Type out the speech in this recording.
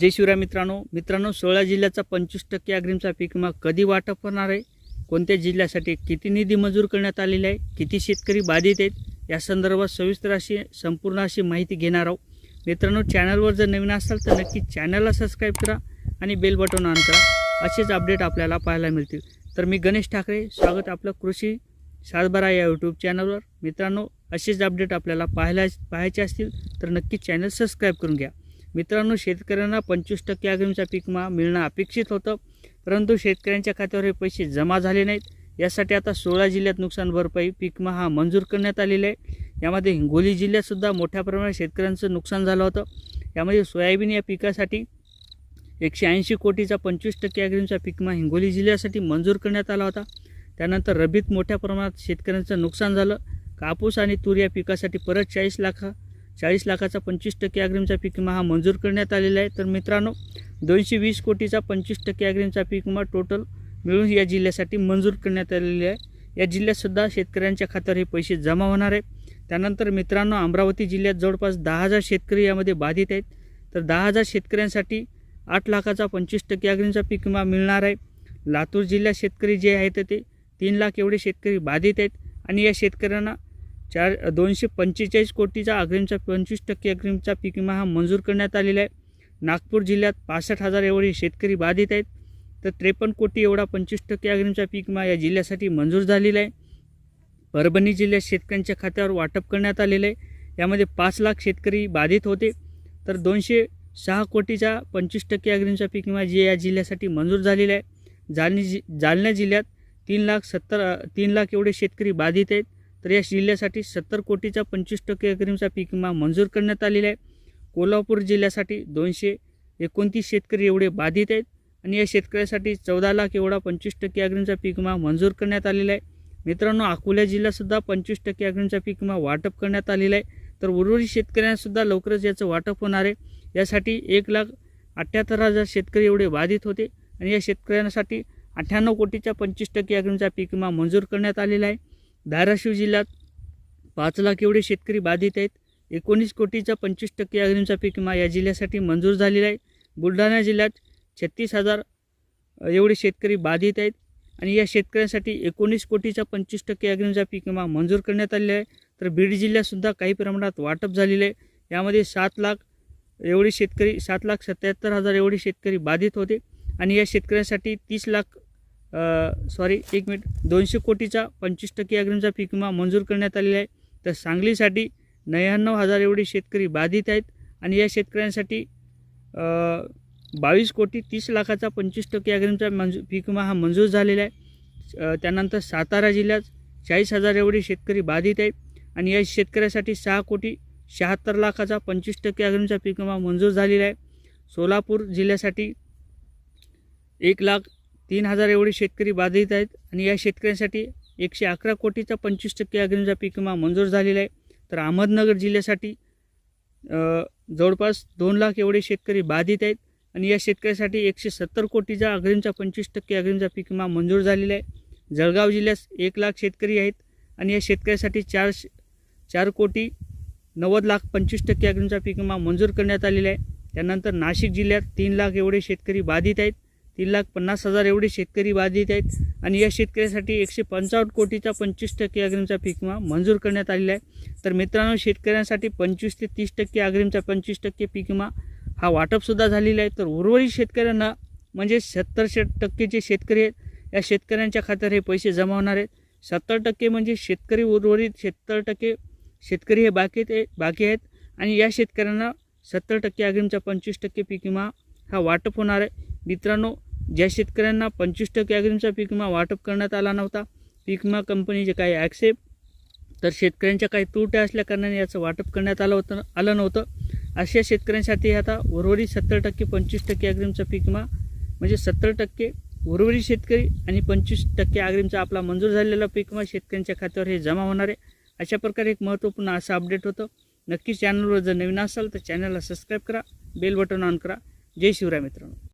जय शिवराय मित्रांनो. मित्रांनो सोळा जिल्ह्याचा पंचवीस टक्के अग्रिमचा पीक विमा कधी वाटप होणार आहे? कोणत्या जिल्ह्यासाठी किती निधी मंजूर करण्यात आलेला आहे? किती शेतकरी बाधित आहेत? या संदर्भात सविस्तर अशी संपूर्ण अशी माहिती घेणार आहोत. मित्रांनो चॅनलवर जर नवीन असाल तर नक्की चॅनलला सबस्क्राईब करा आणि बेल बटन ऑन करा. असेच अपडेट आपल्याला पाहायला मिळतील. तर मी गणेश ठाकरे स्वागत आपलं कृषी सातबारा या यूट्यूब चॅनलवर. मित्रांनो असेच अपडेट आपल्याला पाहायला पाहायचे असतील तर नक्की चॅनल सबस्क्राईब करून घ्या. मित्रांनो शेतकऱ्यांना पंचवीस टक्के आगामीचा पीक मिळणं अपेक्षित होतं. परंतु शेतकऱ्यांच्या खात्यावर हे पैसे जमा झाले नाहीत. यासाठी आता सोळा जिल्ह्यात नुकसान भरपाई पीक हा मंजूर करण्यात आलेला आहे. यामध्ये हिंगोली जिल्ह्यातसुद्धा मोठ्या प्रमाणात शेतकऱ्यांचं नुकसान झालं होतं. यामध्ये सोयाबीन या पिकासाठी एकशे ऐंशी कोटीचा पंचवीस टक्के अग्रिमचा पीक हिंगोली जिल्ह्यासाठी मंजूर करण्यात आला होता. त्यानंतर रबीत मोठ्या प्रमाणात शेतकऱ्यांचं नुकसान झालं. कापूस आणि तूर या पिकासाठी परत चाळीस लाखा चाळीस लाखाचा पंचवीस टक्के अग्रिमचा पीक विमा हा मंजूर करण्यात आलेला आहे. तर मित्रांनो दोनशे वीस कोटीचा पंचवीस टक्के अग्रिमचा पीक विमा टोटल मिळून या जिल्ह्यासाठी मंजूर करण्यात आलेले आहे. या जिल्ह्यातसुद्धा शेतकऱ्यांच्या खात्यावर हे पैसे जमा होणार आहे. त्यानंतर मित्रांनो अमरावती जिल्ह्यात जवळपास दहा हजार शेतकरी यामध्ये बाधित आहेत. तर दहा हजार शेतकऱ्यांसाठी आठ लाखाचा पंचवीस टक्के अग्रिमचा पीक विमा मिळणार आहे. लातूर जिल्ह्यात शेतकरी जे आहेत ते तीन लाख एवढे शेतकरी बाधित आहेत. आणि या शेतकऱ्यांना चार दोनशे पंचेचाळीस कोटीचा अग्रिमचा पंचवीस टक्के अग्रिमचा पीक विमा हा मंजूर करण्यात आलेला आहे. नागपूर जिल्ह्यात पासष्ट हजार एवढे शेतकरी बाधित आहेत. तर त्रेपन्न कोटी एवढा पंचवीस टक्के अग्रिमचा पीक विमा या जिल्ह्यासाठी मंजूर झालेला आहे. परभणी जिल्ह्यात शेतकऱ्यांच्या खात्यावर वाटप करण्यात आलेलं आहे. यामध्ये पाच लाख शेतकरी बाधित होते. तर दोनशे सहा कोटीचा पंचवीस टक्के अग्रिमचा पीक विमा जे या जिल्ह्यासाठी मंजूर झालेला आहे. जालनी जि जालना जिल्ह्यात तीन लाख सत्तर तीन लाख एवढे शेतकरी बाधित आहेत. तर या जिल्ह्यासाठी सत्तर कोटीचा पंचवीस टक्के अग्रिमचा पीक विमा मंजूर करण्यात आलेला आहे. कोल्हापूर जिल्ह्यासाठी दोनशे एकोणतीस शेतकरी एवढे बाधित आहेत आणि या शेतकऱ्यासाठी चौदा लाख एवढा पंचवीस टक्के अग्रिमचा पीक विमा मंजूर करण्यात आलेला आहे. मित्रांनो अकोला जिल्ह्यासुद्धा पंचवीस टक्के अग्रिमचा पीक विमा वाटप करण्यात आलेला आहे. तर उर्वरित शेतकऱ्यांनासुद्धा लवकरच याचं वाटप होणार आहे. यासाठी एक लाख अठ्ठ्याहत्तर हजार शेतकरी एवढे बाधित होते आणि या शेतकऱ्यांसाठी अठ्ठ्याण्णव कोटीच्या पंचवीस टक्के अग्रिमचा पीक विमा मंजूर करण्यात आलेला आहे. धाराशिव जिल्ह्यात पाच लाख एवढे शेतकरी बाधित आहेत. एकोणीस कोटीचा पंचवीस टक्के अग्रिमचा पीक विमा या जिल्ह्यासाठी मंजूर झालेला आहे. बुलढाणा जिल्ह्यात छत्तीस हजार एवढे शेतकरी बाधित आहेत आणि या शेतकऱ्यांसाठी एकोणीस कोटीचा पंचवीस टक्के अग्रिमचा पीक विमा मंजूर करण्यात आलेला आहे. तर बीड जिल्ह्यातसुद्धा काही प्रमाणात वाटप झालेलं आहे. यामध्ये सात लाख एवढे शेतकरी सात लाख सत्याहत्तर हजार एवढे शेतकरी बाधित होते आणि या शेतकऱ्यांसाठी तीस लाख सॉरी एक मिनिट. दोनशे कोटीचा पंचवीस टक्के अग्रिमचा पीक विमा मंजूर करण्यात आलेला आहे. तर सांगलीसाठी नव्याण्णव हजार एवढे शेतकरी बाधित आहेत आणि या शेतकऱ्यांसाठी बावीस कोटी तीस लाखाचा पंचवीस टक्के अग्रिमचा मंजू पीक विमा हा मंजूर झालेला आहे. त्यानंतर सातारा जिल्ह्यात चाळीस हजार एवढे शेतकरी बाधित आहेत आणि या शेतकऱ्यासाठी सहा कोटी शहात्तर लाखाचा पंचवीस टक्के अग्रिमचा पीक विमा मंजूर झालेला आहे. सोलापूर जिल्ह्यासाठी एक लाख तीन हजार एवढे शेतकरी बाधित आहेत आणि या शेतकऱ्यांसाठी एकशे अकरा कोटीचा पंचवीस टक्के अग्रिमचा पीक विमा मंजूर झालेला आहे. तर अहमदनगर जिल्ह्यासाठी जवळपास दोन लाख एवढे शेतकरी बाधित आहेत आणि या शेतकऱ्यासाठी एकशे सत्तर कोटीचा अग्रिमचा पंचवीस टक्के अग्रिमचा पीक विमा मंजूर झालेला आहे. जळगाव जिल्ह्यात एक लाख शेतकरी आहेत आणि या शेतकऱ्यासाठी चार चार कोटी नव्वद लाख पंचवीस टक्के अग्रिमचा पीक विमा मंजूर करण्यात आलेला आहे. त्यानंतर नाशिक जिल्ह्यात तीन लाख एवढे शेतकरी बाधित आहेत. तीन लाख पन्नास हजार एवढे शेतकरी बाधित आहेत. आणि या शेतकऱ्यासाठी एकशे पंचावन्न कोटीचा पंचवीस टक्के अग्रिमचा पीक विमा मंजूर करण्यात आलेला आहे. तर मित्रांनो शेतकऱ्यांसाठी पंचवीस ते तीस टक्के अग्रिमचा पंचवीस टक्के पीक विमा हा वाटपसुद्धा झालेला आहे. तर उर्वरित शेतकऱ्यांना म्हणजे सत्तर शे टक्के जे शेतकरी आहेत या शेतकऱ्यांच्या खात्यावर हे पैसे जमा होणार आहेत. सत्तर टक्के म्हणजे शेतकरी उर्वरित सत्तर टक्के शेतकरी हे बाकी ते बाकी आहेत. आणि या शेतकऱ्यांना सत्तर टक्के अग्रिमचा पंचवीस टक्के पीक विमा हा वाटप होणार आहे. मित्रांनो ज्या शेतकऱ्यांना पंचवीस टक्के अग्रिमचा पीक विमा वाटप करण्यात आला नव्हता पीक विमा कंपनीचे काही ॲक्सेप तर शेतकऱ्यांच्या काही त्रुट्या असल्याकारणाने याचं वाटप करण्यात आलं होतं आलं नव्हतं. अशा शेतकऱ्यांसाठी आता उर्वरित सत्तर टक्के पंचवीस टक्के अग्रिमचा पीक विमा म्हणजे सत्तर टक्के उर्वरित शेतकरी आणि पंचवीस टक्के अग्रिमचा आपला मंजूर झालेला पीक विमा शेतकऱ्यांच्या खात्यावर हे जमा होणार आहे. अशा प्रकारे एक महत्त्वपूर्ण असं अपडेट होतं. नक्की चॅनलवर जर नवीन असाल तर चॅनलला सबस्क्राईब करा बेल बटन ऑन करा. जय शिवराय मित्रांनो.